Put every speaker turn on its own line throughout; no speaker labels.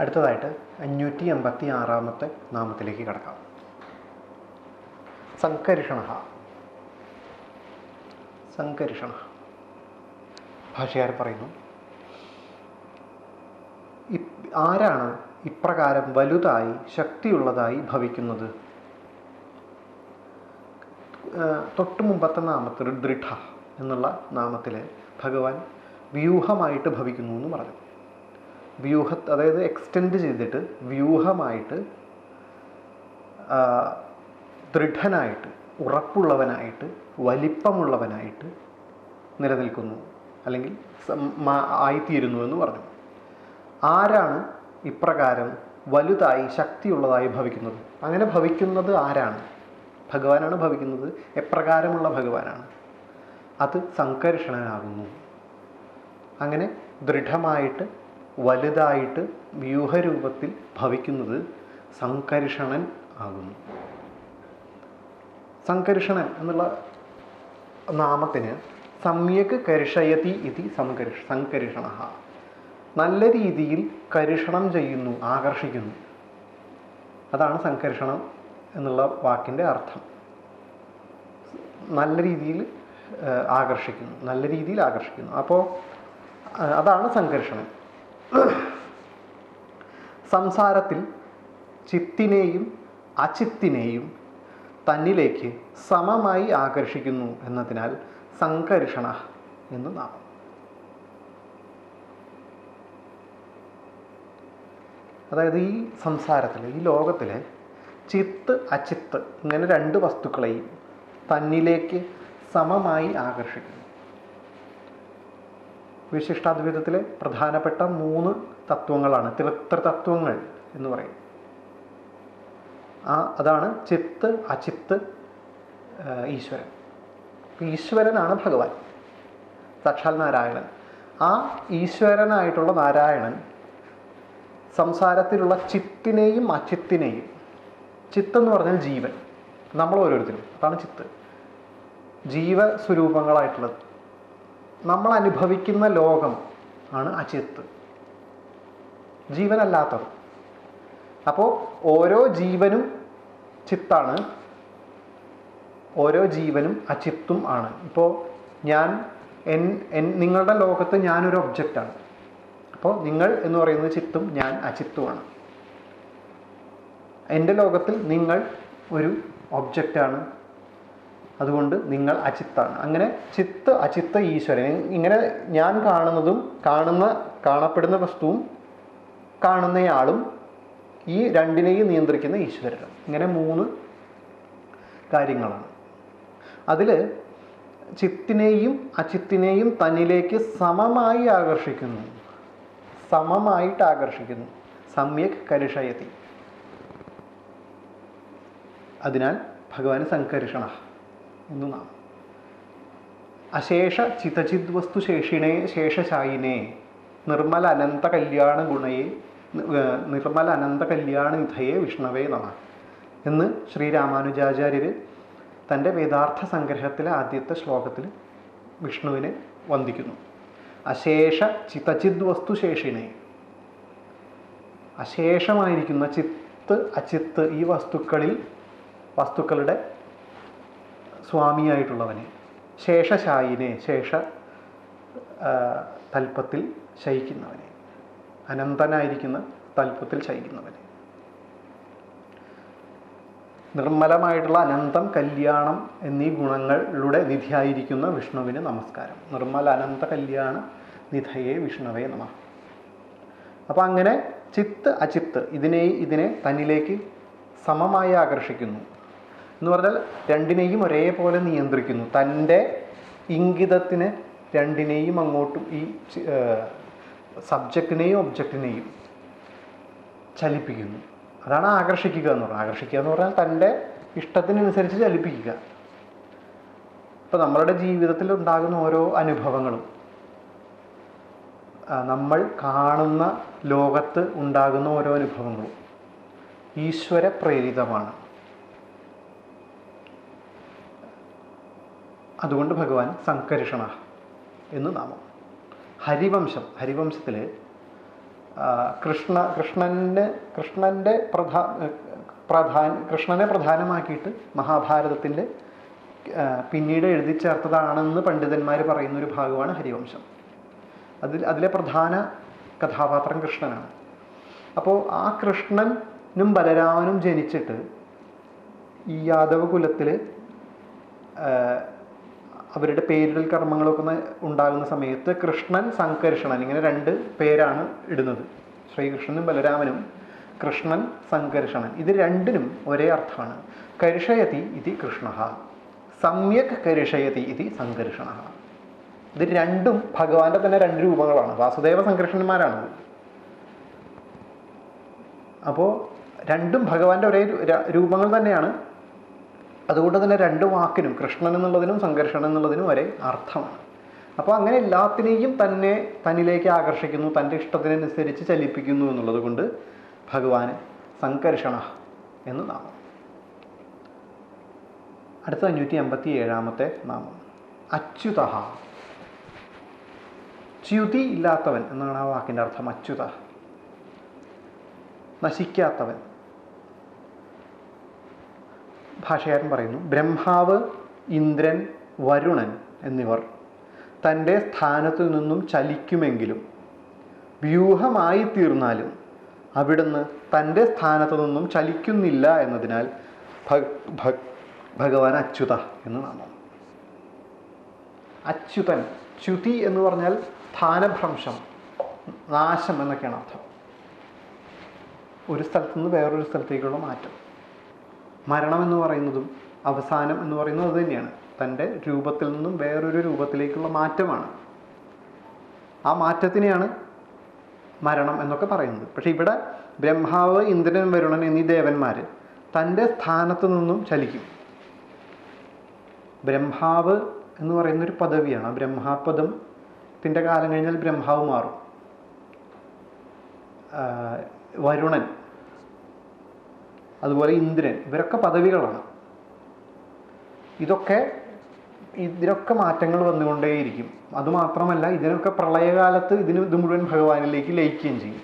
അടുത്തതായിട്ട് അഞ്ഞൂറ്റി എൺപത്തി ആറാമത്തെ നാമത്തിലേക്ക് കടക്കാം. സംകരിഷണ സംകരിഷണ ഭാഷകാരൻ പറയുന്നു. ആരാണ് ഇപ്രകാരം വലുതായി ശക്തിയുള്ളതായി ഭവിക്കുന്നത്? തൊട്ട് മുമ്പത്തെ നാമത്തിൽ ദൃഢ എന്നുള്ള നാമത്തിൽ ഭഗവാൻ വ്യൂഹമായിട്ട് ഭവിക്കുന്നു എന്ന് പറഞ്ഞു. വ്യൂഹ അതായത് എക്സ്റ്റെൻഡ് ചെയ്തിട്ട് വ്യൂഹമായിട്ട് ദൃഢനായിട്ട് ഉറപ്പുള്ളവനായിട്ട് വലിപ്പമുള്ളവനായിട്ട് നിലനിൽക്കുന്നു. അല്ലെങ്കിൽ ആയിത്തീരുന്നു എന്ന് പറഞ്ഞു. ആരാണ് ഇപ്രകാരം വലുതായി ശക്തിയുള്ളതായി ഭവിക്കുന്നത്? അങ്ങനെ ഭവിക്കുന്നത് ആരാണ്? ഭഗവാനാണ് ഭവിക്കുന്നത്. എപ്രകാരമുള്ള ഭഗവാനാണ്. അത് സംകർഷണനാകുന്നു അങ്ങനെ ദൃഢമായിട്ട് വലുതായിട്ട് വ്യൂഹരൂപത്തിൽ ഭവിക്കുന്നത് സംകർഷണൻ ആകുന്നു. സംകർഷണൻ എന്നുള്ള നാമത്തിന് സമ്യക് കർഷയതി ഇതി സംകർഷ സംകർഷണ നല്ല രീതിയിൽ കരുഷണം ചെയ്യുന്നു ആകർഷിക്കുന്നു. അതാണ് സംകർഷണം എന്നുള്ള വാക്കിന്റെ അർത്ഥം. നല്ല രീതിയിൽ ആകർഷിക്കുന്നു നല്ല രീതിയിൽ ആകർഷിക്കുന്നു. അപ്പോൾ അതാണ് സംകർഷണം സംസാരത്തിൽ ചിത്തിനെയും അചിത്തിനെയും തന്നിലേക്ക് സമമായി ആകർഷിക്കുന്നു എന്നതിനാൽ സംകർഷണ എന്ന് നാമം. അതായത് ഈ സംസാരത്തിൽ ഈ ലോകത്തിലെ ചിത്ത് അചിത്ത് ഇങ്ങനെ രണ്ട് വസ്തുക്കളെയും തന്നിലേക്ക് സമമായി ആകർഷിക്കുന്നു. വിശിഷ്ടാദ്വൈതത്തിലെ പ്രധാനപ്പെട്ട മൂന്ന് തത്വങ്ങളാണ്. ത്രിത്ര തത്വങ്ങൾ എന്ന് പറയും. ആ അതാണ് ചിത്ത് അചിത്ത് ഈശ്വരൻ. ഈശ്വരനാണ് ഭഗവാൻ. സാക്ഷാൽ നാരായണൻ. ആ ഈശ്വരനായിട്ടുള്ള നാരായണൻ സംസാരത്തിലുള്ള ചിത്തിനെയും അചിത്തിനെയും ചിത്ത് എന്ന് പറഞ്ഞാൽ ജീവൻ. നമ്മൾ ഓരോരുത്തരും അതാണ് ചിത്ത്. ജീവസ്വരൂപങ്ങളായിട്ടുള്ളത്. നമ്മൾ അനുഭവിക്കുന്ന ലോകം ആണ് അചിത്ത് ജീവനല്ലാത്തത്. അപ്പോൾ ഓരോ ജീവനും ചിത്താണ്. ഓരോ ജീവനും അചിത്തും ആണ്. ഇപ്പോൾ ഞാൻ എൻ എൻ നിങ്ങളുടെ ലോകത്ത് ഞാനൊരു ഒബ്ജക്റ്റാണ് അപ്പോൾ നിങ്ങൾ എന്ന് പറയുന്നത് ചിത്തും ഞാൻ അചിത്തുമാണ് എന്റെ ലോകത്തിൽ നിങ്ങൾ ഒരു ഒബ്ജക്റ്റാണ് അതുകൊണ്ട് നിങ്ങൾ അചിത്താണ്. അങ്ങനെ ചിത്ത് അചിത്ത ഈശ്വരൻ. ഇങ്ങനെ ഞാൻ കാണുന്നതും കാണുന്ന കാണപ്പെടുന്ന വസ്തുവും കാണുന്നയാളും ഈ രണ്ടിനെയും നിയന്ത്രിക്കുന്ന ഈശ്വരൻ ഇങ്ങനെ മൂന്ന് കാര്യങ്ങളാണ്. അതിൽ ചിത്തിനെയും അചിത്തിനെയും തന്നിലേക്ക് സമമായി ആകർഷിക്കുന്നു. സമമായിട്ട് ആകർഷിക്കുന്നു. സമ്യക് കരിഷയതി. അതിനാൽ ഭഗവാൻ സംകർഷണ എന്ന് നാം അശേഷ ചിതചിത് വസ്തു ശേഷിണേ ശേഷശായിനെ നിർമ്മല അനന്ത കല്യാണ ഗുണയെ നിർമ്മല അനന്ത കല്യാണ നിധയെ വിഷ്ണവേ നമ. എന്ന് ശ്രീരാമാനുജാചാര്യർ തന്റെ വേദാർത്ഥ സംഗ്രഹത്തിലെ ആദ്യത്തെ ശ്ലോകത്തിൽ വിഷ്ണുവിനെ വന്ദിക്കുന്നു. അശേഷ ചിതചിത് വസ്തു ശേഷിണേ അശേഷമായിരിക്കുന്ന ചിത്ത് അചിത്ത് ഈ വസ്തുക്കളിൽ വസ്തുക്കളുടെ സ്വാമിയായിട്ടുള്ളവനെ. ശേഷശായിനെ ശേഷ തൽപ്പത്തിൽ ശയിക്കുന്നവനെ. അനന്തനായിരിക്കുന്ന തൽപ്പത്തിൽ ശയിക്കുന്നവനെ. നിർമ്മലമായിട്ടുള്ള അനന്തം കല്യാണം എന്നീ ഗുണങ്ങളുടെ നിധിയായിരിക്കുന്ന വിഷ്ണുവിന് നമസ്കാരം. നിർമ്മല അനന്ത കല്യാണ നിധയെ വിഷ്ണവേ നമ. അപ്പം അങ്ങനെ ചിത്ത് അചിത്ത് ഇതിനെ ഇതിനെ തന്നിലേക്ക് സമമായി ആകർഷിക്കുന്നു. എന്ന് പറഞ്ഞാൽ രണ്ടിനെയും ഒരേപോലെ നിയന്ത്രിക്കുന്നു. തന്റെ ഇംഗിതത്തിന് രണ്ടിനെയും അങ്ങോട്ടും ഈ സബ്ജക്റ്റിനെയും ഒബ്ജക്റ്റിനെയും ചലിപ്പിക്കുന്നു. അതാണ് ആകർഷിക്കുക എന്ന് പറഞ്ഞാൽ. ആകർഷിക്കുക എന്ന് പറഞ്ഞാൽ തന്റെ ഇഷ്ടത്തിനനുസരിച്ച് ചലിപ്പിക്കുക. ഇപ്പം നമ്മളുടെ ജീവിതത്തിൽ ഉണ്ടാകുന്ന ഓരോ അനുഭവങ്ങളും നമ്മൾ കാണുന്ന ലോകത്ത് ഉണ്ടാകുന്ന ഓരോ അനുഭവങ്ങളും ഈശ്വര പ്രേരിതമാണ് അതുകൊണ്ട് ഭഗവാൻ സംകരിഷണ എന്ന് നാമം. ഹരിവംശം ഹരിവംശത്തിൽ കൃഷ്ണ കൃഷ്ണന് കൃഷ്ണന്റെ പ്രധാ പ്രധാന കൃഷ്ണനെ പ്രധാനമാക്കിയിട്ട് മഹാഭാരതത്തിന്റെ പിന്നീട് എഴുതി ചേർത്തതാണെന്ന് പണ്ഡിതന്മാർ പറയുന്ന ഒരു ഭാഗമാണ് ഹരിവംശം. അതിൽ അതിലെ പ്രധാന കഥാപാത്രം കൃഷ്ണനാണ്. അപ്പോൾ ആ കൃഷ്ണനും ബലരാമനും ജനിച്ചിട്ട് ഈ യാദവ കുലത്തിൽ അവരുടെ പേരിടൽ കർമ്മങ്ങളൊക്കെ ഉണ്ടാകുന്ന സമയത്ത് കൃഷ്ണൻ സംകർഷണൻ ഇങ്ങനെ രണ്ട് പേരാണ് ഇടുന്നത്. ശ്രീകൃഷ്ണനും ബലരാമനും കൃഷ്ണൻ സംകർഷണൻ ഇത് രണ്ടിനും ഒരേ അർത്ഥമാണ് കരിഷയതി ഇതി കൃഷ്ണ. സമ്യക് കരിഷയതി ഇതി സംകർഷണ ഇത് രണ്ടും ഭഗവാന്റെ തന്നെ രണ്ട് രൂപങ്ങളാണ്. വാസുദേവ സംകർഷണന്മാരാണ് അപ്പോൾ രണ്ടും ഭഗവാന്റെ ഒരേ രൂപങ്ങൾ തന്നെയാണ് അതുകൊണ്ട് തന്നെ രണ്ട് വാക്കിനും കൃഷ്ണൻ എന്നുള്ളതിനും സംഘർഷണം എന്നുള്ളതിനും വരെ അർത്ഥമാണ്. അപ്പോൾ അങ്ങനെ എല്ലാത്തിനെയും തന്നെ തന്നിലേക്ക് ആകർഷിക്കുന്നു തന്റെ ഇഷ്ടത്തിനനുസരിച്ച് ചലിപ്പിക്കുന്നു എന്നുള്ളത് കൊണ്ട് ഭഗവാന് സംഘർഷണ എന്ന് നാമം. അടുത്ത അഞ്ഞൂറ്റി അമ്പത്തി ഏഴാമത്തെ നാമം. അച്യുത ച്യുതി ഇല്ലാത്തവൻ എന്നാണ് ആ വാക്കിന്റെ അർത്ഥം അച്യുത. നശിക്കാത്തവൻ. ഭാഷകാരൻ പറയുന്നു ബ്രഹ്മാവ് ഇന്ദ്രൻ വരുണൻ എന്നിവർ തന്റെ സ്ഥാനത്തു നിന്നും ചലിക്കുമെങ്കിലും വ്യൂഹമായി തീർന്നാലും അവിടുന്ന് തന്റെ സ്ഥാനത്തു നിന്നും ചലിക്കുന്നില്ല എന്നതിനാൽ ഭഗ് ഭഗ് ഭഗവാൻ അച്യുത എന്ന് നാമം. അച്യുതൻ ച്യുതി എന്ന് പറഞ്ഞാൽ സ്ഥാനഭ്രംശം നാശം എന്നൊക്കെയാണ് അർത്ഥം. ഒരു സ്ഥലത്തു നിന്ന് വേറൊരു സ്ഥലത്തേക്കുള്ള മാറ്റം. മരണം എന്ന് പറയുന്നതും അവസാനം എന്ന് പറയുന്നത് അത് തന്നെയാണ്. തന്റെ രൂപത്തിൽ നിന്നും വേറൊരു രൂപത്തിലേക്കുള്ള മാറ്റമാണ്. ആ മാറ്റത്തിനെയാണ് മരണം എന്നൊക്കെ പറയുന്നത്. പക്ഷേ ഇവിടെ ബ്രഹ്മാവ് ഇന്ദ്രൻ വരുണൻ എന്നീ ദേവന്മാർ തന്റെ സ്ഥാനത്ത് നിന്നും ചലിക്കും. ബ്രഹ്മാവ് എന്ന് പറയുന്നൊരു പദവിയാണ്. ആ ബ്രഹ്മാപദത്തിന്റെ കാലം കഴിഞ്ഞാൽ ബ്രഹ്മാവ് മാറും. വരുണൻ. അതുപോലെ ഇന്ദ്രൻ ഇവരൊക്കെ പദവികളാണ്. ഇതൊക്കെ ഇതിനൊക്കെ മാറ്റങ്ങൾ വന്നുകൊണ്ടേയിരിക്കും. അതുമാത്രമല്ല ഇതിനൊക്കെ പ്രളയകാലത്ത് ഇതിന് ഇത് മുഴുവൻ ഭഗവാനിലേക്ക് ലയിക്കുകയും ചെയ്യും.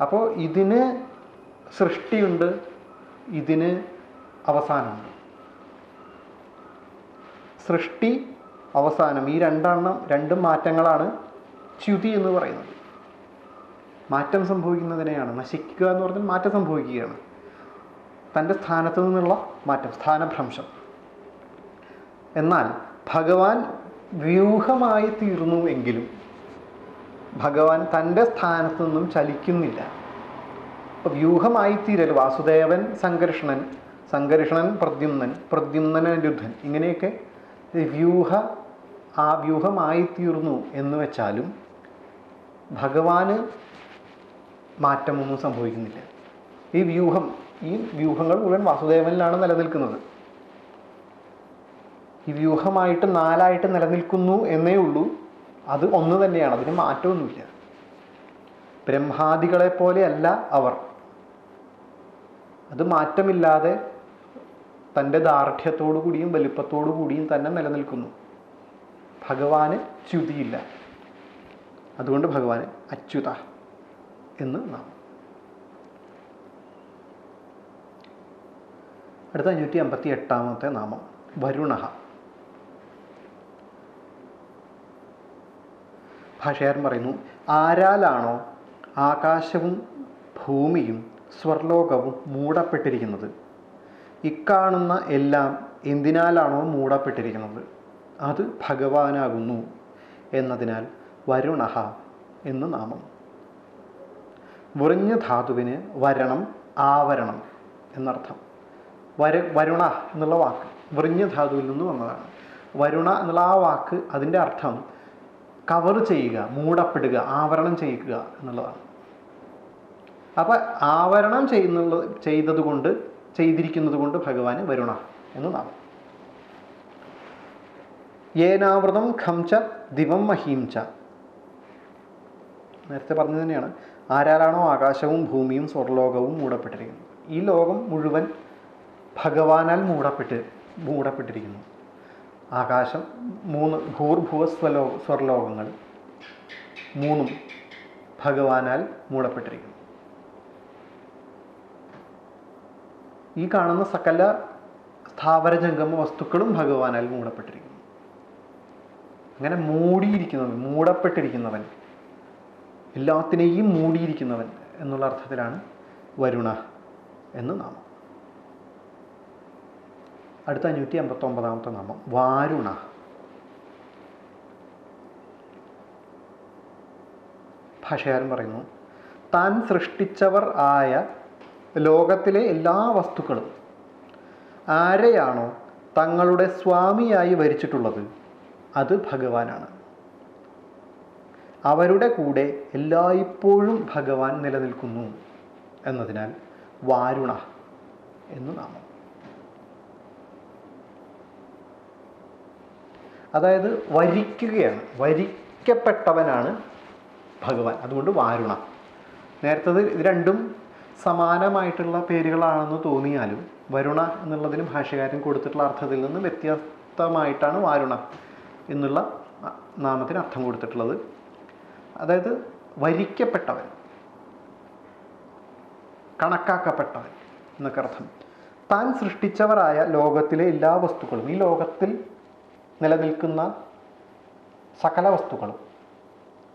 അപ്പോൾ ഇതിന് സൃഷ്ടിയുണ്ട് ഇതിന് അവസാനമുണ്ട്. സൃഷ്ടി അവസാനം. ഈ രണ്ടെണ്ണം രണ്ടും മാറ്റങ്ങളാണ് ച്യുതി എന്ന് പറയുന്നത്. മാറ്റം സംഭവിക്കുന്നതിനെയാണ് നശിക്കുക എന്ന് പറഞ്ഞാൽ മാറ്റം സംഭവിക്കുകയാണ്. തന്റെ സ്ഥാനത്ത് നിന്നുള്ള മാറ്റം സ്ഥാനഭ്രംശം. എന്നാൽ ഭഗവാൻ വ്യൂഹമായി തീർന്നു എങ്കിലും ഭഗവാൻ തന്റെ സ്ഥാനത്ത് നിന്നും ചലിക്കുന്നില്ല. അപ്പോൾ വ്യൂഹമായി തീരൽ വാസുദേവൻ സംഘർഷണൻ സംഘർഷണൻ പ്രദ്യുമ്നൻ പ്രദ്യുമ്നൻ അനിരുദ്ധൻ ഇങ്ങനെയൊക്കെ വ്യൂഹ ആ വ്യൂഹമായി തീർന്നു എന്ന് വെച്ചാലും ഭഗവാന് മാറ്റമൊന്നും സംഭവിക്കുന്നില്ല. ഈ വ്യൂഹം ഈ വ്യൂഹങ്ങൾ മുഴുവൻ വാസുദേവനിലാണ് നിലനിൽക്കുന്നത്. ഈ വ്യൂഹമായിട്ട് നാലായിട്ട് നിലനിൽക്കുന്നു എന്നേ ഉള്ളൂ. അത് ഒന്ന് തന്നെയാണ് അതിന് മാറ്റമൊന്നുമില്ല. ബ്രഹ്മാദികളെ പോലെയല്ല അവർ. അത് മാറ്റമില്ലാതെ തന്റെ ദാർഢ്യത്തോടു കൂടിയും വലിപ്പത്തോടു കൂടിയും തന്നെ നിലനിൽക്കുന്നു. ഭഗവാന് ച്യുതിയില്ല. അതുകൊണ്ട് ഭഗവാന് അച്യുത. എന്ന് നാം. അടുത്ത അഞ്ഞൂറ്റി അമ്പത്തി എട്ടാമത്തെ നാമം വരുണ ഭാഷകാരൻ പറയുന്നു ആരാലാണോ ആകാശവും ഭൂമിയും സ്വർലോകവും മൂടപ്പെട്ടിരിക്കുന്നത്? ഇക്കാണുന്ന എല്ലാം എന്തിനാലാണോ മൂടപ്പെട്ടിരിക്കുന്നത്? അത് ഭഗവാനാകുന്നു എന്നതിനാൽ വരുണ എന്ന് നാമം. വിറിഞ്ഞ ധാതുവിന് വരണം ആവരണം എന്നർത്ഥം. വര വരുണ എന്നുള്ള വാക്ക് വൃഞ്ഞ ധാതുവിൽ നിന്ന് വന്നതാണ്. വരുണ എന്നുള്ള ആ വാക്ക് അതിന്റെ അർത്ഥം കവർ ചെയ്യുക മൂടപ്പെടുക ആവരണം ചെയ്യിക്കുക എന്നുള്ളതാണ്. അപ്പം ആവരണം ചെയ്യുന്നുള്ള ചെയ്തതുകൊണ്ട് ചെയ്തിരിക്കുന്നത് കൊണ്ട് ഭഗവാന് വരുണ എന്ന് നാമം. ഏനാവൃതം ഖംച ദിവം മഹീംച നേരത്തെ പറഞ്ഞു തന്നെയാണ്. ആരാലാണോ ആകാശവും ഭൂമിയും സ്വർലോകവും മൂടപ്പെട്ടിരിക്കുന്നത് ഈ ലോകം മുഴുവൻ ഭഗവാനാൽ മൂടപ്പെട്ട് മൂടപ്പെട്ടിരിക്കുന്നു. ആകാശം മൂന്ന് ഭൂർഭുവ സ്വലോ സ്വർലോകങ്ങൾ മൂന്നും ഭഗവാനാൽ മൂടപ്പെട്ടിരിക്കുന്നു. ഈ കാണുന്ന സകല സ്ഥാവര ജംഗമ വസ്തുക്കളും ഭഗവാനാൽ മൂടപ്പെട്ടിരിക്കുന്നു. അങ്ങനെ മൂടിയിരിക്കുന്നവൻ മൂടപ്പെട്ടിരിക്കുന്നവൻ എല്ലാത്തിനെയും മൂടിയിരിക്കുന്നവൻ എന്നുള്ള അർത്ഥത്തിലാണ് വരുണ എന്ന് നാമം. അടുത്ത അഞ്ഞൂറ്റി അമ്പത്തി ഒമ്പതാമത്തെ നാമം വാരുണ. ഭാഷകാരൻ പറയുന്നു താൻ സൃഷ്ടിച്ചവർ ആയ ലോകത്തിലെ എല്ലാ വസ്തുക്കളും ആരെയാണോ തങ്ങളുടെ സ്വാമിയായി വരിച്ചിട്ടുള്ളത് അത് ഭഗവാനാണ്. അവരുടെ കൂടെ എല്ലായ്പ്പോഴും ഭഗവാൻ നിലനിൽക്കുന്നു എന്നതിനാൽ വാരുണ എന്ന് നാമം. അതായത് വരിക്കുകയാണ്. വരിക്കപ്പെട്ടവനാണ് ഭഗവാൻ. അതുകൊണ്ട് വാരുണ. നേരത്തത് ഇത് രണ്ടും സമാനമായിട്ടുള്ള പേരുകളാണെന്ന് തോന്നിയാലും വരുണ എന്നുള്ളതിന് ഭാഷകാരൻ കൊടുത്തിട്ടുള്ള അർത്ഥത്തിൽ നിന്ന് വ്യത്യസ്തമായിട്ടാണ് വാരുണ എന്നുള്ള നാമത്തിന് അർത്ഥം കൊടുത്തിട്ടുള്ളത്. അതായത് വരിക്കപ്പെട്ടവൻ കണക്കാക്കപ്പെട്ടവൻ എന്നൊക്കെ അർത്ഥം. താൻ സൃഷ്ടിച്ചവരായ ലോകത്തിലെ എല്ലാ വസ്തുക്കളും ഈ ലോകത്തിൽ നിലനിൽക്കുന്ന സകല വസ്തുക്കളും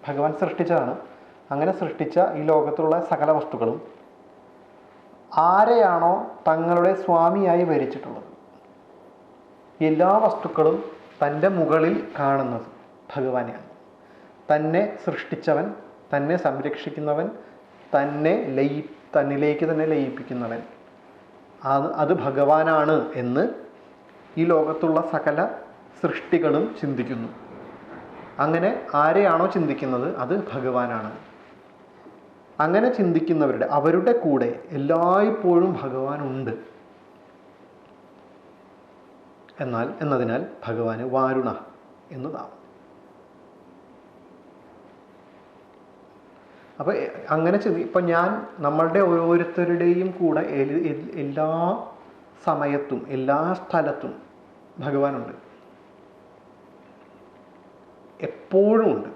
ഭഗവാൻ സൃഷ്ടിച്ചതാണ്. അങ്ങനെ സൃഷ്ടിച്ച ഈ ലോകത്തിലുള്ള സകല വസ്തുക്കളും ആരെയാണോ തങ്ങളുടെ സ്വാമിയായി വരിച്ചിട്ടുള്ളത്? എല്ലാ വസ്തുക്കളും തന്റെ മുകളിൽ കാണുന്നത് ഭഗവാനെയാണ്. തന്നെ സൃഷ്ടിച്ചവൻ തന്നെ സംരക്ഷിക്കുന്നവൻ തന്നെ ലയി തന്നിലേക്ക് തന്നെ ലയിപ്പിക്കുന്നവൻ. അത് അത് ഭഗവാനാണ് എന്ന് ഈ ലോകത്തുള്ള സകല സൃഷ്ടികളും ചിന്തിക്കുന്നു. അങ്ങനെ ആരെയാണോ ചിന്തിക്കുന്നത്? അത് ഭഗവാനാണ്. അങ്ങനെ ചിന്തിക്കുന്നവരുടെ അവരുടെ കൂടെ എല്ലായ്പ്പോഴും ഭഗവാനുണ്ട്. എന്നാൽ എന്നതിനാൽ ഭഗവാന് വാരുണ എന്ന് അപ്പോൾ അങ്ങനെ ചെന്ന് ഇപ്പം ഞാൻ നമ്മളുടെ ഓരോരുത്തരുടെയും കൂടെ എല്ലാ സമയത്തും എല്ലാ സ്ഥലത്തും ഭഗവാനുണ്ട്. എപ്പോഴും ഉണ്ട്.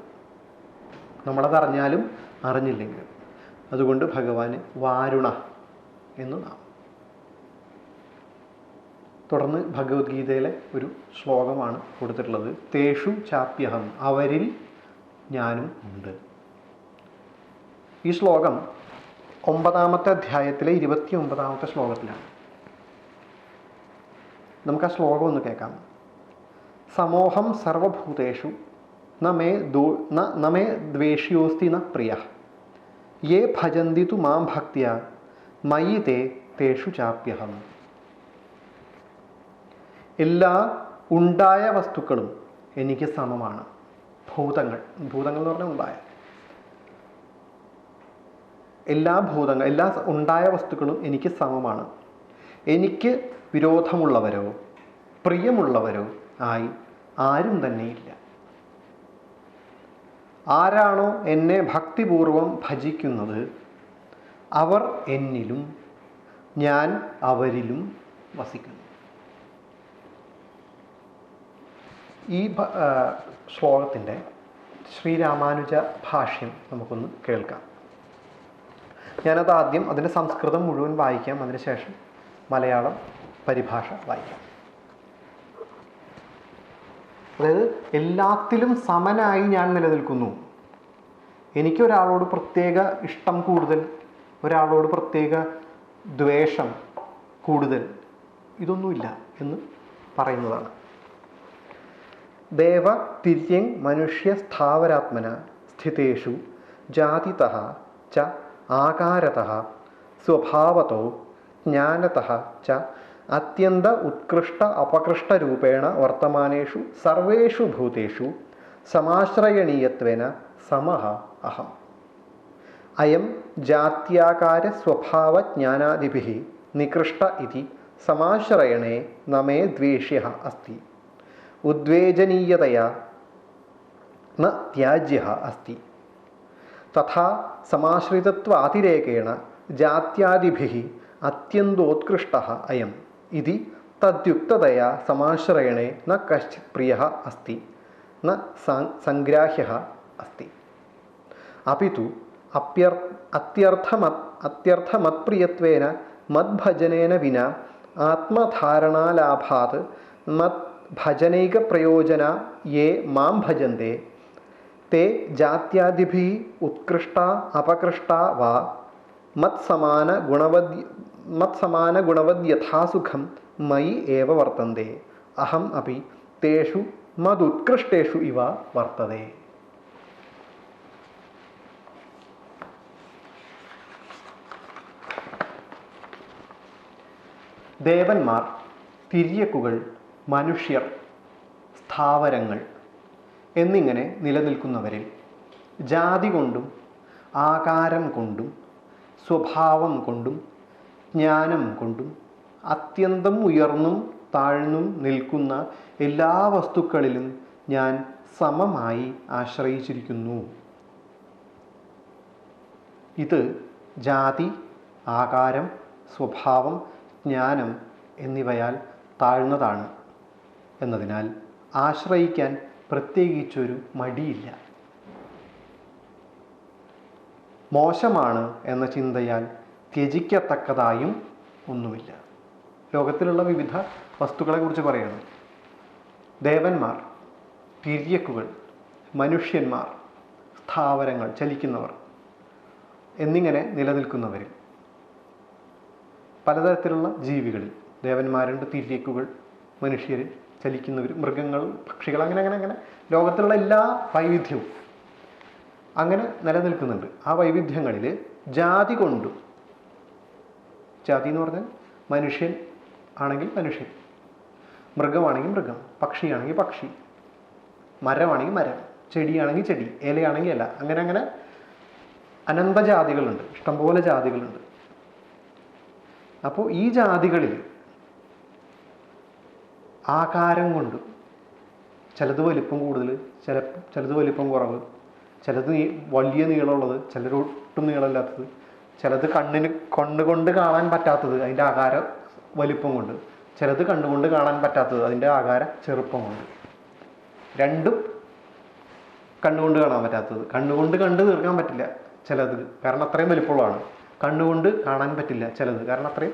നമ്മളത് അറിഞ്ഞാലും അറിഞ്ഞില്ലെങ്കിലും അതുകൊണ്ട് ഭഗവാന് വാരുണ എന്ന് നാം തുടർന്ന് ഭഗവത്ഗീതയിലെ ഒരു ശ്ലോകമാണ് കൊടുത്തിട്ടുള്ളത്. തേഷു ചാപ്യഹം. അവരിൽ ഞാനും ഉണ്ട്. ഈ ശ്ലോകം ഒമ്പതാമത്തെ അധ്യായത്തിലെ ഇരുപത്തി ഒമ്പതാമത്തെ ശ്ലോകത്തിലാണ്. നമുക്ക് ആ ശ്ലോകം ഒന്ന് കേൾക്കാം. സമോഹം സർവഭൂതേഷു നമേ ദോ നമേ ദ്വേഷ്യോസ്തി ന പ്രിയ. യേ ഭജന്തി തു മാം ഭക്തിയ മയി തേ തേഷു ചാപ്യഹം. എല്ലാ ഉണ്ടായ വസ്തുക്കളും എനിക്ക് സമമാണ്. ഭൂതങ്ങൾ ഭൂതങ്ങൾ എന്ന് പറഞ്ഞാൽ ഉണ്ടായ. എല്ലാ ഭൂതങ്ങൾ എല്ലാ ഉണ്ടായ വസ്തുക്കളും എനിക്ക് സമമാണ്. എനിക്ക് വിരോധമുള്ളവരോ പ്രിയമുള്ളവരോ ആയി ആരും തന്നെയില്ല ആരാണോ എന്നെ ഭക്തിപൂർവം ഭജിക്കുന്നത് അവർ എന്നിലും ഞാൻ അവരിലും വസിക്കുന്നു. ഈ ശ്ലോകത്തിന്റെ ശ്രീരാമാനുജ ഭാഷ്യം നമുക്കൊന്ന് കേൾക്കാം. ഞാനത് ആദ്യം അതിന്റെ സംസ്കൃതം മുഴുവൻ വായിക്കാം. അതിനുശേഷം മലയാളം പരിഭാഷ വായിക്കാം. അതായത് എല്ലാത്തിലും സമനായി ഞാൻ നിലനിൽക്കുന്നു. എനിക്ക് ഒരാളോട് പ്രത്യേക ഇഷ്ടം കൂടുതൽ ഒരാളോട് പ്രത്യേക ദ്വേഷം കൂടുതൽ ഇതൊന്നുമില്ല എന്ന് പറയുന്നതാണ്. ദേവ തിര്യങ് മനുഷ്യ സ്ഥാവരാത്മന സ്ഥിതേഷു ജാതിത ച ആകാരത സ്വഭാവതോ ജ്ഞാനത ച. അത്യന്ത ഉത്കൃഷ്ട അപകൃഷ്ടരൂപേണ വർത്തമാനേഷു സർവേഷു ഭൂതേഷു സമാശ്രയണീയത്വേന സമഹ അഹം. അയം ജാത്യാകാര സ്വഭാവ ജ്ഞാനാദിഭിः നികൃഷ്ട ഇതി സമാശ്രയണേ നമേ ദ്വേഷ്യ അസ്തി. ഉദ്വേജനീയതയാ ന ത്യാജ്യ അസ്തി. തഥാ സമാശ്രിതത്വാതിരേകേണ ജാത്യാദിഭി അത്യന്തോത്കൃഷ്ട അയം. ഇതി തദ്യുക്തതയാ സമാശ്രയണേ ന കശ്ചിത് പ്രിയ അസ്തി ന സംഗ്രാഹ്യ അസ്തി. അപ്പി അപ്യർ അത്യർത്ഥമ അത്യർത്ഥമത്പ്രിയത്വേന മദ്ഭജനേന വിന ആത്മധാരണാലാഭാത് മദ്ഭജനൈക പ്രയോജന യേ മാം ഭജന്തേ തേ ജാത്യാദിഭി ഉത്കൃഷ്ട അപകൃഷ്ട വാ മത്സമാന ഗുണവദ് മത്സമാന ഗുണവദ് യഥാസുഖം മയി ഏവ വർത്തന്തെ അഹം അപ്പി തേഷു മതുത്കൃഷ്ടേഷു ഇവ വർത്തതേ ദേവന്മാർ തിര്യക്കുകൾ മനുഷ്യർ സ്ഥാവരങ്ങൾ എന്നിങ്ങനെ നിലനിൽക്കുന്നവരിൽ ജാതി കൊണ്ടും ആകാരം കൊണ്ടും സ്വഭാവം കൊണ്ടും ജ്ഞാനം കൊണ്ടും അത്യന്തം ഉയർന്നും താഴ്ന്നും നിൽക്കുന്ന എല്ലാ വസ്തുക്കളിലും ഞാൻ സമമായി ആശ്രയിച്ചിരിക്കുന്നു. ഇത് ജാതി ആകാരം സ്വഭാവം ജ്ഞാനം എന്നിവയാൽ താഴ്ന്നതാണ്. എന്നതിനാൽ ആശ്രയിക്കാൻ പ്രത്യേകിച്ചൊരു മടിയില്ല. മോശമാണ് എന്ന ചിന്തയാൽ ത്യജിക്കത്തക്കതായും ഒന്നുമില്ല. ലോകത്തിലുള്ള വിവിധ വസ്തുക്കളെക്കുറിച്ച് പറയുന്നു ദേവന്മാർ തിര്യക്കുകൾ മനുഷ്യന്മാർ സ്ഥാവരങ്ങൾ ചലിക്കുന്നവർ എന്നിങ്ങനെ നിലനിൽക്കുന്നവരിൽ. പലതരത്തിലുള്ള ജീവികളിൽ ദേവന്മാരുണ്ട് തിര്യക്കുകൾ മനുഷ്യർ ചലിക്കുന്നവർ മൃഗങ്ങൾ പക്ഷികൾ അങ്ങനെ അങ്ങനെ അങ്ങനെ ലോകത്തിലുള്ള എല്ലാ വൈവിധ്യവും അങ്ങനെ നിലനിൽക്കുന്നുണ്ട്. ആ വൈവിധ്യങ്ങളിൽ ജാതി കൊണ്ടും ജാതി എന്ന് പറഞ്ഞാൽ മനുഷ്യൻ ആണെങ്കിൽ മനുഷ്യൻ മൃഗമാണെങ്കിൽ മൃഗം പക്ഷിയാണെങ്കിൽ പക്ഷി മരമാണെങ്കിൽ മരം ചെടിയാണെങ്കിൽ ചെടി ഇലയാണെങ്കിൽ ഇല അങ്ങനെ അങ്ങനെ അനന്ത ജാതികളുണ്ട് ഇഷ്ടംപോലെ ജാതികളുണ്ട്. അപ്പോൾ ഈ ജാതികളിൽ ആകാരം കൊണ്ട്. ചിലത് വലിപ്പം കൂടുതൽ ചില ചിലത് വലിപ്പം കുറവ്. ചിലത് വലിയ നീളമുള്ളത് ചിലരൊട്ടും നീളമില്ലാത്തത്. ചിലത് കണ്ണിന് കണ്ണുകൊണ്ട് കാണാൻ പറ്റാത്തത് അതിന്റെ ആകാര വലിപ്പം കൊണ്ട്. ചിലത് കണ്ണുകൊണ്ട് കാണാൻ പറ്റാത്തത് അതിന്റെ ആകാര ചെറുപ്പം കൊണ്ട്. രണ്ടും കണ്ണുകൊണ്ട് കാണാൻ പറ്റാത്തത്. കണ്ണുകൊണ്ട് കണ്ട് തീർക്കാൻ പറ്റില്ല ചിലത്. കാരണം അത്രയും വലിപ്പമുള്ളതാണ്. കണ്ണുകൊണ്ട് കാണാൻ പറ്റില്ല ചിലത്. കാരണം അത്രയും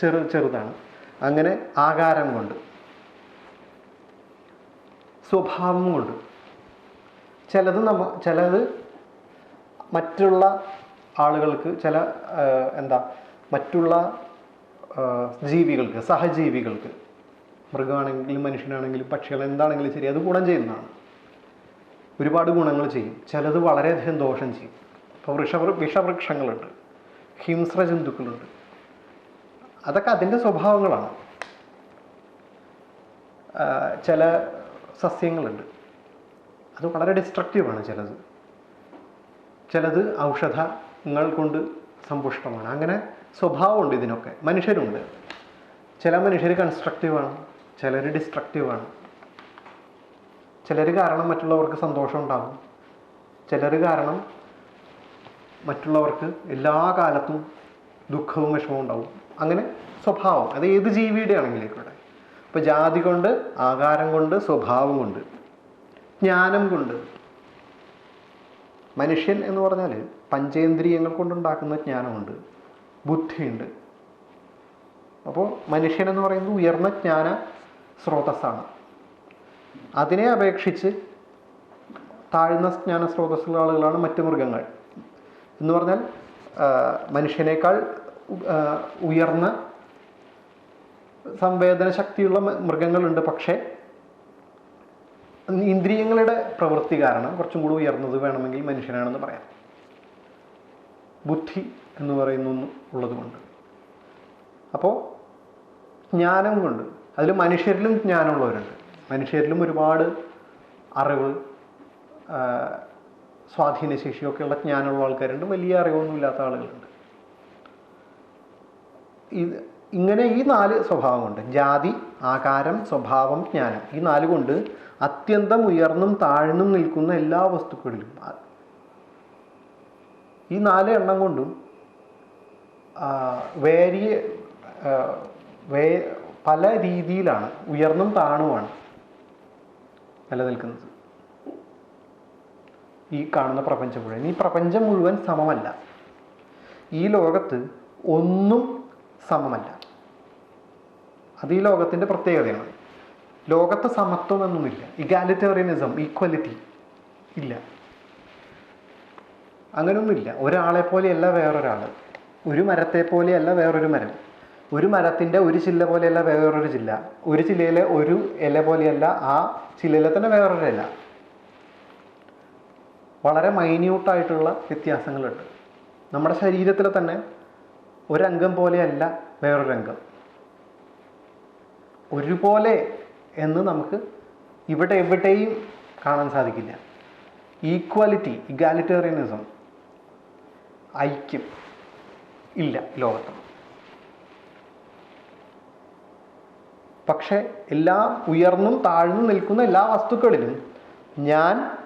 ചെറു ചെറുതാണ്. അങ്ങനെ ആകാരം കൊണ്ട്. സ്വഭാവം കൊണ്ട് ചിലത് നമ്മ ചിലത് മറ്റുള്ള ആളുകൾക്ക് ചില എന്താ മറ്റുള്ള ജീവികൾക്ക് സഹജീവികൾക്ക് മൃഗമാണെങ്കിലും മനുഷ്യനാണെങ്കിലും പക്ഷികൾ എന്താണെങ്കിലും ശരി അത് ഗുണം ചെയ്യുന്നതാണ്. ഒരുപാട് ഗുണങ്ങൾ ചെയ്യും. ചിലത് വളരെയധികം ദോഷം ചെയ്യും. ഇപ്പോൾ വൃഷ വിഷവൃക്ഷങ്ങളുണ്ട്. ഹിംസ്ര ജന്തുക്കളുണ്ട്. അതൊക്കെ അതിന്റെ സ്വഭാവങ്ങളാണ്. ചില സസ്യങ്ങളുണ്ട്. അത് വളരെ ഡിസ്ട്രക്റ്റീവാണ് ചിലത്. ചിലത് ഔഷധങ്ങൾ കൊണ്ട് സമ്പുഷ്ടമാണ്. അങ്ങനെ സ്വഭാവമുണ്ട് ഇതിനൊക്കെ. മനുഷ്യരുണ്ട്. ചില മനുഷ്യർ കൺസ്ട്രക്റ്റീവാണ് ചിലർ ഡിസ്ട്രക്റ്റീവാണ് ചിലർ കാരണം മറ്റുള്ളവർക്ക് സന്തോഷം ഉണ്ടാകും. ചിലർ കാരണം മറ്റുള്ളവർക്ക് എല്ലാ കാലത്തും ദുഃഖവും വിഷമവും ഉണ്ടാവും അങ്ങനെ സ്വഭാവം. അത് ഏത് ജീവിയുടെ ആണെങ്കിലും ഇപ്പോൾ ജാതി കൊണ്ട് ആകാരം കൊണ്ട് സ്വഭാവം കൊണ്ട് ജ്ഞാനം കൊണ്ട്. മനുഷ്യൻ എന്ന് പറഞ്ഞാൽ പഞ്ചേന്ദ്രിയങ്ങൾ കൊണ്ടുണ്ടാക്കുന്ന ജ്ഞാനമുണ്ട് ബുദ്ധിയുണ്ട്. അപ്പോൾ മനുഷ്യൻ എന്ന് പറയുന്നത് ഉയർന്ന ജ്ഞാന സ്രോതസ്സാണ്. അതിനെ അപേക്ഷിച്ച് താഴ്ന്ന ജ്ഞാന സ്രോതസ്സുള്ള ആളുകളാണ് മറ്റു മൃഗങ്ങൾ. എന്ന് പറഞ്ഞാൽ മനുഷ്യനേക്കാൾ ഉയർന്ന സംവേദന ശക്തിയുള്ള മൃഗങ്ങളുണ്ട്. പക്ഷേ ഇന്ദ്രിയങ്ങളുടെ പ്രവൃത്തി കാരണം കുറച്ചും കൂടി ഉയർന്നത് വേണമെങ്കിൽ മനുഷ്യനാണെന്ന് പറയാം. ബുദ്ധി എന്ന് പറയുന്ന ഉള്ളതുകൊണ്ട്. അപ്പോൾ ജ്ഞാനം കൊണ്ട് അതിൽ മനുഷ്യരിലും ജ്ഞാനമുള്ളവരുണ്ട്. മനുഷ്യരിലും ഒരുപാട് അറിവ് സ്വാധീനശേഷിയൊക്കെയുള്ള ജ്ഞാനമുള്ള ആൾക്കാരുണ്ട്. വലിയ അറിവൊന്നും ഇല്ലാത്ത ആളുകളുണ്ട്. ഇത് ഇങ്ങനെ ഈ നാല് സ്വഭാവമുണ്ട്. ജാതി ആകാരം സ്വഭാവം ജ്ഞാനം. ഈ നാല് കൊണ്ട് അത്യന്തം ഉയർന്നും താഴ്ന്നും നിൽക്കുന്ന എല്ലാ വസ്തുക്കളിലും ഈ നാല് എണ്ണം കൊണ്ടും വേരിയ വേ പല രീതിയിലാണ് ഉയർന്നും താണുമാണ് നിലനിൽക്കുന്നത്. ഈ കാണുന്ന പ്രപഞ്ചം മുഴുവൻ. ഈ പ്രപഞ്ചം മുഴുവൻ സമമല്ല. ഈ ലോകത്ത് ഒന്നും സമമല്ല. അത് ഈ ലോകത്തിന്റെ പ്രത്യേകതയാണ്. ലോകത്ത് സമത്വം എന്നൊന്നുമില്ല. ഇഗാലിറ്റേറിയനിസം ഈക്വലിറ്റി ഇല്ല. അങ്ങനെയൊന്നുമില്ല ഒരാളെ പോലെയല്ല വേറൊരാൾ ഒരു മരത്തെ പോലെയല്ല വേറൊരു മരം. ഒരു മരത്തിന്റെ ഒരു ചില്ല പോലെയല്ല വേറൊരു ചില്ല. ഒരു ചില്ലയിലെ ഒരു ഇല പോലെയല്ല ആ ചില്ലയിലെ തന്നെ വേറൊരു ഇല. വളരെ മൈന്യൂട്ടായിട്ടുള്ള വ്യത്യാസങ്ങളുണ്ട്. നമ്മുടെ ശരീരത്തിൽ തന്നെ ഒരംഗം പോലെയല്ല വേറൊരംഗം. ഒരുപോലെ എന്ന് നമുക്ക് ഇവിടെ എവിടെയും കാണാൻ സാധിക്കില്ല. ഈക്വാലിറ്റി ഇഗാലിറ്റേറിയനിസം ഐക്യം ഇല്ല ലോകത്ത്. പക്ഷേ എല്ലാ ഉയർന്നും താഴ്ന്നും നിൽക്കുന്ന എല്ലാ വസ്തുക്കളിലും ഞാൻ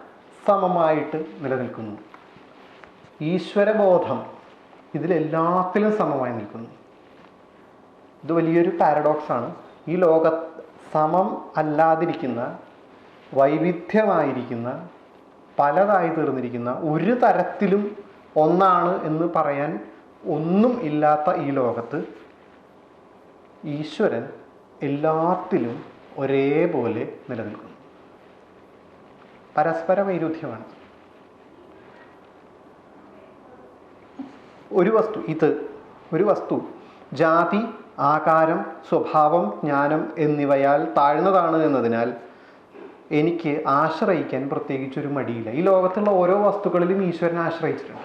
സമമായിട്ട് നിലനിൽക്കുന്നു. ഈശ്വരബോധം ഇതിലെല്ലാത്തിലും സമമായി നിൽക്കുന്നു. ഇത് വലിയൊരു പാരഡോക്സ് ആണ്. ഈ ലോക സമം അല്ലാതിരിക്കുന്ന വൈവിധ്യമായിരിക്കുന്ന പലതായി തീർന്നിരിക്കുന്ന ഒരു തരത്തിലും ഒന്നാണ് എന്ന് പറയാൻ ഒന്നും ഇല്ലാത്ത ഈ ലോകത്ത് ഈശ്വരൻ എല്ലാത്തിലും ഒരേപോലെ നിലനിൽക്കുന്നു. പരസ്പര വൈരുദ്ധ്യമാണ്. ഒരു വസ്തു ഇത് ഒരു വസ്തു ജാതി ആകാരം സ്വഭാവം ജ്ഞാനം എന്നിവയാൽ താഴ്ന്നതാണ് എന്നതിനാൽ എനിക്ക് ആശ്രയിക്കാൻ പ്രത്യേകിച്ചൊരു മടിയില്ല. ഈ ലോകത്തുള്ള ഓരോ വസ്തുക്കളിലും ഈശ്വരനെ ആശ്രയിച്ചിട്ടുണ്ട്.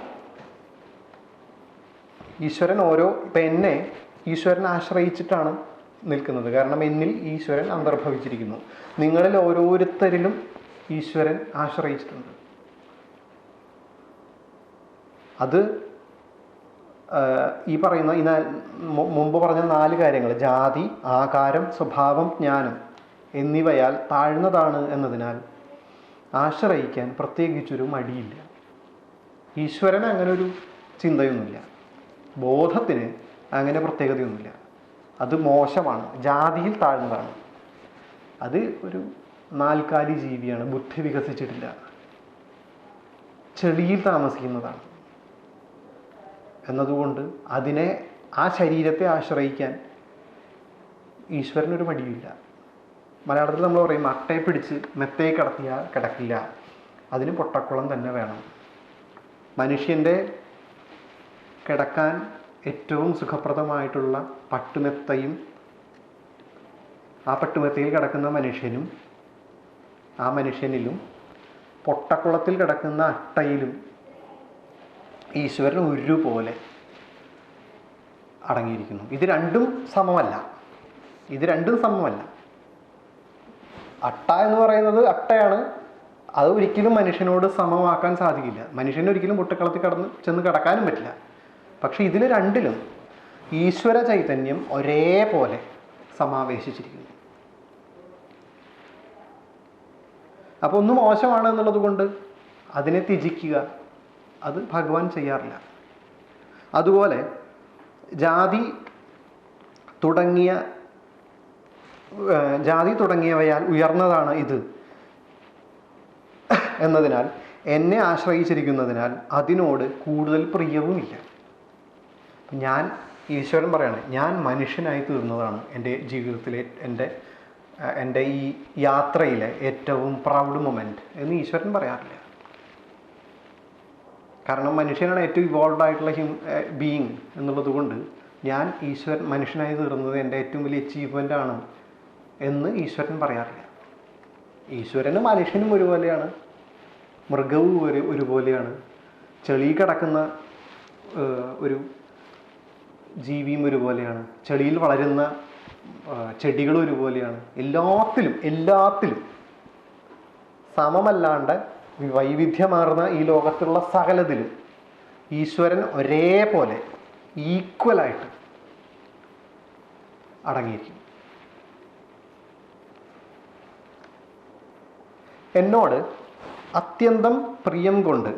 ഈശ്വരൻ ഓരോ ഇപ്പം എന്നെ ഈശ്വരൻ ആശ്രയിച്ചിട്ടാണ് നിൽക്കുന്നത്. കാരണം എന്നിൽ ഈശ്വരൻ അന്തർഭവിച്ചിരിക്കുന്നു. നിങ്ങളിൽ ഓരോരുത്തരിലും ഈശ്വരൻ ആശ്രയിച്ചിട്ടുണ്ട്. അത് ഈ പറയുന്ന ഈ മുമ്പ് പറഞ്ഞ നാല് കാര്യങ്ങൾ ജാതി ആകാരം സ്വഭാവം ജ്ഞാനം എന്നിവയാൽ താഴ്ന്നതാണ് എന്നതിനാൽ ആശ്രയിക്കാൻ പ്രത്യേകിച്ചൊരു മടിയില്ല. ഈശ്വരന് അങ്ങനെ ഒരു ചിന്തയൊന്നുമില്ല. ബോധത്തിന് അങ്ങനെ പ്രത്യേകതയൊന്നുമില്ല. അത് മോശമാണ്. ജാതിയിൽ താഴ്ന്നതാണ്. അത് ഒരു നാൽക്കാലി ജീവിയാണ്. ബുദ്ധി വികസിച്ചിട്ടില്ല. ചെളിയിൽ താമസിക്കുന്നതാണ്. എന്നതുകൊണ്ട് അതിനെ ആ ശരീരത്തെ ആശ്രയിക്കാൻ ഈശ്വരനൊരു മടിയില്ല മലയാളത്തിൽ നമ്മൾ പറയും അട്ടയെ പിടിച്ച് മെത്തയെ കിടത്തിയാൽ കിടക്കില്ല. അതിന് പൊട്ടക്കുളം തന്നെ വേണം. മനുഷ്യന്റെ കിടക്കാൻ ഏറ്റവും സുഖപ്രദമായിട്ടുള്ള പട്ടുമെത്തയും ആ പട്ടുമെത്തയിൽ കിടക്കുന്ന മനുഷ്യനും ആ മനുഷ്യനിലും പൊട്ടക്കുളത്തിൽ കിടക്കുന്ന അട്ടയിലും ഈശ്വരൻ ഒരുപോലെ അടങ്ങിയിരിക്കുന്നു. ഇത് രണ്ടും സമമല്ല. ഇത് രണ്ടും സമമല്ല. അട്ട എന്ന് പറയുന്നത് അട്ടയാണ്. അത് ഒരിക്കലും മനുഷ്യനോട് സമമാക്കാൻ സാധിക്കില്ല. മനുഷ്യനെ ഒരിക്കലും പൊട്ടക്കുളത്തിൽ കടന്ന് ചെന്ന് കിടക്കാനും പറ്റില്ല. പക്ഷേ ഇതിൽ രണ്ടിലും ഈശ്വര ചൈതന്യം ഒരേപോലെ സമാവേശിച്ചിരിക്കുന്നു. അപ്പോൾ ഒന്ന് മോശമാണ് എന്നുള്ളത് കൊണ്ട് അതിനെ ത്യജിക്കുക അത് ഭഗവാൻ ചെയ്യാറില്ല. അതുപോലെ ജാതി തുടങ്ങിയ ജാതി തുടങ്ങിയവയാൽ ഉയർന്നതാണ് ഇത്. എന്നതിനാൽ എന്നെ ആശ്രയിച്ചിരിക്കുന്നതിനാൽ അതിനോട് കൂടുതൽ പ്രിയവുമില്ല. ഞാൻ ഈശ്വരൻ പറയാണ് ഞാൻ മനുഷ്യനായി തീർന്നതാണ് എന്റെ ജീവിതത്തിലെ എന്റെ എന്റെ ഈ യാത്രയിലെ ഏറ്റവും പ്രൗഡ് മൊമെന്റ് എന്ന് ഈശ്വരൻ പറയാറില്ല. കാരണം മനുഷ്യനാണ് ഏറ്റവും ഇവോൾവ് ആയിട്ടുള്ള ഹ്യൂ ബീയിങ് എന്നുള്ളത് കൊണ്ട് ഞാൻ ഈശ്വരൻ മനുഷ്യനായി തീർന്നത് എന്റെ ഏറ്റവും വലിയ അച്ചീവ്മെന്റ് ആണ് എന്ന് ഈശ്വരൻ പറയാറില്ല. ഈശ്വരനും മനുഷ്യനും ഒരുപോലെയാണ്. മൃഗവും ഒരു ഒരുപോലെയാണ്. ചെളി കിടക്കുന്ന ഒരു ജീവിയും ഒരുപോലെയാണ്. ചെളിയിൽ വളരുന്ന ചെടികളും ഒരുപോലെയാണ്. എല്ലാത്തിലും എല്ലാത്തിലും സമമല്ലാണ്ട് വൈവിധ്യമാർന്ന ഈ ലോകത്തുള്ള സകലതിലും ഈശ്വരൻ ഒരേപോലെ ഈക്വലായിട്ട് അടങ്ങിയിരിക്കും എന്നോട് അത്യന്തം പ്രിയം കൊണ്ട്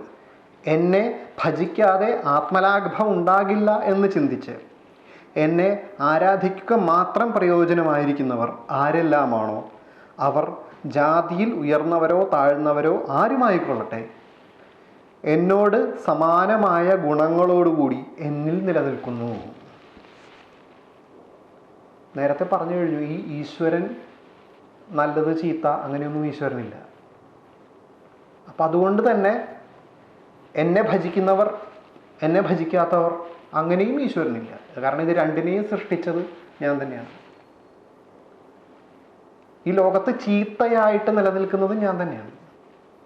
എന്നെ ഭജിക്കാതെ ആത്മലാഭം ഉണ്ടാകില്ല എന്ന് ചിന്തിച്ച് എന്നെ ആരാധിക്കുക മാത്രം പ്രയോജനമായിരിക്കുന്നവർ ആരെല്ലാമാണോ? അവർ ജാതിയിൽ ഉയർന്നവരോ താഴ്ന്നവരോ ആരുമായിക്കൊള്ളട്ടെ? എന്നോട് സമാനമായ ഗുണങ്ങളോടുകൂടി എന്നിൽ നിലനിൽക്കുന്നു. നേരത്തെ പറഞ്ഞു കഴിഞ്ഞു ഈ ഈശ്വരൻ നല്ലത് ചീത്ത അങ്ങനെയൊന്നും ഈശ്വരനില്ല. അപ്പം അതുകൊണ്ട് തന്നെ എന്നെ ഭജിക്കുന്നവർ എന്നെ ഭജിക്കാത്തവർ അങ്ങനെയും ഈശ്വരനില്ല. കാരണം ഇത് രണ്ടിനെയും സൃഷ്ടിച്ചത് ഞാൻ തന്നെയാണ്. ഈ ലോകത്ത് ചീത്തയായിട്ട് നിലനിൽക്കുന്നത് ഞാൻ തന്നെയാണ്.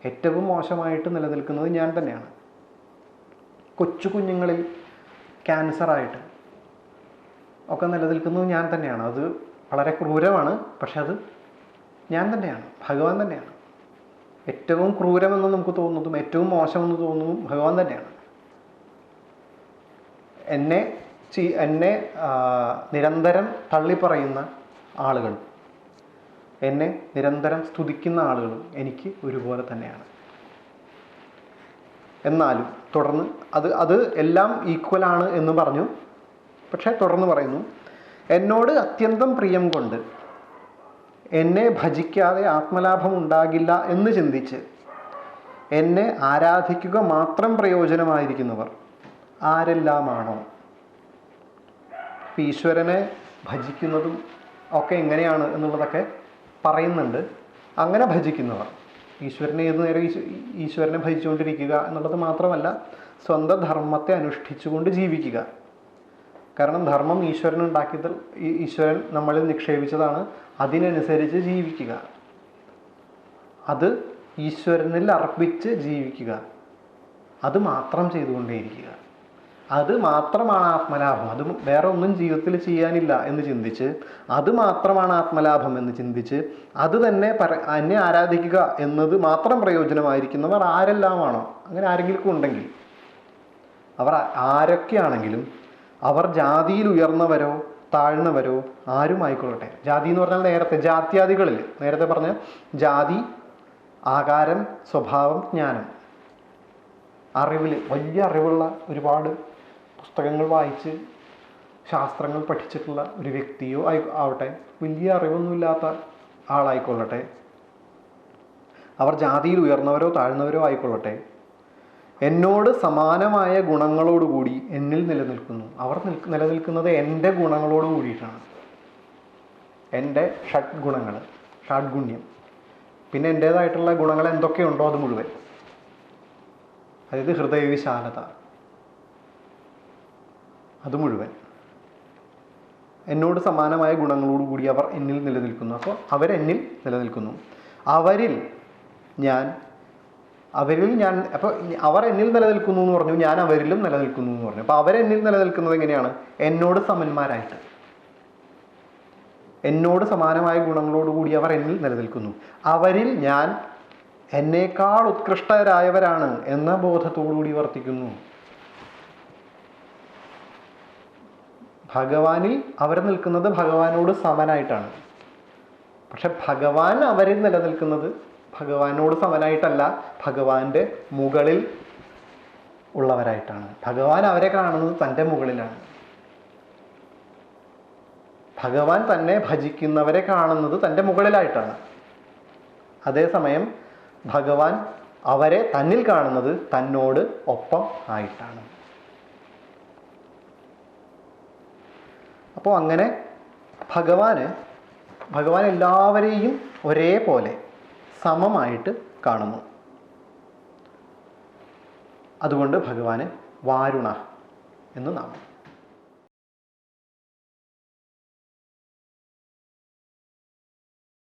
ഏറ്റവും മോശമായിട്ട് നിലനിൽക്കുന്നത് ഞാൻ തന്നെയാണ്. കൊച്ചു കുഞ്ഞുങ്ങളിൽ ക്യാൻസറായിട്ട് ഒക്കെ നിലനിൽക്കുന്നത് ഞാൻ തന്നെയാണ്. അത് വളരെ ക്രൂരമാണ് പക്ഷെ അത് ഞാൻ തന്നെയാണ്. ഭഗവാൻ തന്നെയാണ്. ഏറ്റവും ക്രൂരമെന്ന് നമുക്ക് തോന്നുന്നതും ഏറ്റവും മോശമെന്ന് തോന്നുന്നതും ഭഗവാൻ തന്നെയാണ്. എന്നെ എന്നെ നിരന്തരം തള്ളിപ്പറയുന്ന ആളുകൾ എന്നെ നിരന്തരം സ്തുതിക്കുന്ന ആളുകളും എനിക്ക് ഒരുപോലെ തന്നെയാണ്. എന്നാലും തുടർന്ന് അത് അത് എല്ലാം ഈക്വലാണ് എന്ന് പറഞ്ഞു. പക്ഷേ തുടർന്ന് പറയുന്നു എന്നോട് അത്യന്തം പ്രിയം കൊണ്ട് എന്നെ ഭജിക്കാതെ ആത്മലാഭം ഉണ്ടാകില്ല എന്ന് ചിന്തിച്ച് എന്നെ ആരാധിക്കുക മാത്രം പ്രയോജനമായിരിക്കുന്നവർ ആരെല്ലാമാണോ? ഈശ്വരനെ ഭജിക്കുന്നതും ഒക്കെ എങ്ങനെയാണ് എന്നുള്ളതൊക്കെ പറയുന്നുണ്ട്. അങ്ങനെ ഭജിക്കുന്നവർ. ഈശ്വരനെ ഏത് നേരം ഈശ്വരനെ ഭജിച്ചുകൊണ്ടിരിക്കുക എന്നുള്ളത് മാത്രമല്ല സ്വന്തം ധർമ്മത്തെ അനുഷ്ഠിച്ചുകൊണ്ട് ജീവിക്കുക. കാരണം ധർമ്മം ഈശ്വരൻ ഉണ്ടാക്കിയത് ഈശ്വരൻ നമ്മളിൽ നിക്ഷേപിച്ചതാണ്. അതിനനുസരിച്ച് ജീവിക്കുക. അത് ഈശ്വരനിൽ അർപ്പിച്ച് ജീവിക്കുക. അത് മാത്രം ചെയ്തുകൊണ്ടേയിരിക്കുക. അത് മാത്രമാണ് ആത്മലാഭം. അത് വേറെ ഒന്നും ജീവിതത്തിൽ ചെയ്യാനില്ല എന്ന് ചിന്തിച്ച് അത് മാത്രമാണ് ആത്മലാഭം എന്ന് ചിന്തിച്ച് അത് തന്നെ പര എന്നെ ആരാധിക്കുക എന്നത് മാത്രം പ്രയോജനമായിരിക്കുന്നവർ ആരെല്ലാമാണോ? അങ്ങനെ ആരെങ്കിലും ഉണ്ടെങ്കിൽ. അവർ ആരൊക്കെയാണെങ്കിലും അവർ ജാതിയിൽ ഉയർന്നവരോ താഴ്ന്നവരോ ആരും ആയിക്കൊള്ളട്ടെ. ജാതി എന്ന് പറഞ്ഞാൽ നേരത്തെ ജാത്യാദികളിൽ. നേരത്തെ പറഞ്ഞ ജാതി ആകാരം സ്വഭാവം ജ്ഞാനം. അറിവിൽ വലിയ അറിവുള്ള ഒരുപാട് പുസ്തകങ്ങൾ വായിച്ച് ശാസ്ത്രങ്ങൾ പഠിച്ചിട്ടുള്ള ഒരു വ്യക്തിയോ ആയി ആവട്ടെ വലിയ അറിവൊന്നുമില്ലാത്ത ആളായിക്കൊള്ളട്ടെ. അവർ ജാതിയിൽ ഉയർന്നവരോ താഴ്ന്നവരോ ആയിക്കൊള്ളട്ടെ. എന്നോട് സമാനമായ ഗുണങ്ങളോടുകൂടി എന്നിൽ നിലനിൽക്കുന്നു. അവർ നിൽക്ക് നിലനിൽക്കുന്നത് എന്റെ ഗുണങ്ങളോട് കൂടിയിട്ടാണ്. എന്റെ ഷഡ് ഗുണങ്ങൾ ഷഡ്ഗുണ്യം. പിന്നെ എന്റേതായിട്ടുള്ള ഗുണങ്ങൾ എന്തൊക്കെയുണ്ടോ അത് മുഴുവൻ. അതായത് ഹൃദയവിശാലത. അത് മുഴുവൻ. എന്നോട് സമാനമായ ഗുണങ്ങളോടുകൂടി അവർ എന്നിൽ നിലനിൽക്കുന്നു. അപ്പോൾ അവരെന്നിൽ നിലനിൽക്കുന്നു. അവരിൽ ഞാൻ അവരിൽ ഞാൻ അപ്പോൾ അവർ എന്നിൽ നിലനിൽക്കുന്നു എന്ന് പറഞ്ഞു ഞാൻ അവരിലും നിലനിൽക്കുന്നു എന്ന് പറഞ്ഞു. അപ്പോൾ അവരെന്നിൽ നിലനിൽക്കുന്നത് എങ്ങനെയാണ്? എന്നോട് സമന്മാരായിട്ട്. എന്നോട് സമാനമായ ഗുണങ്ങളോടുകൂടി അവർ എന്നിൽ നിലനിൽക്കുന്നു. അവരിൽ ഞാൻ എന്നേക്കാൾ ഉത്കൃഷ്ടരായവരാണ് എന്ന ബോധത്തോടുകൂടി വർത്തിക്കുന്നു. ഭഗവാനിൽ അവർ നിൽക്കുന്നത് ഭഗവാനോട് സമനായിട്ടാണ്. പക്ഷെ ഭഗവാൻ അവരിൽ നിലനിൽക്കുന്നത് ഭഗവാനോട് സമനായിട്ടല്ല ഭഗവാന്റെ മുകളിൽ ഉള്ളവരായിട്ടാണ്. ഭഗവാൻ അവരെ കാണുന്നത് തന്റെ മുകളിലാണ്. ഭഗവാൻ തന്നെ ഭജിക്കുന്നവരെ കാണുന്നത് തന്റെ മുകളിലായിട്ടാണ്. അതേസമയം ഭഗവാൻ അവരെ തന്നിൽ കാണുന്നത് തന്നോട് ഒപ്പം ആയിട്ടാണ്. അപ്പോൾ അങ്ങനെ ഭഗവാന് ഭഗവാൻ എല്ലാവരെയും ഒരേപോലെ സമമായിട്ട് കാണുന്നു. അതുകൊണ്ട് ഭഗവാന് വാരുണ എന്ന് നാമം.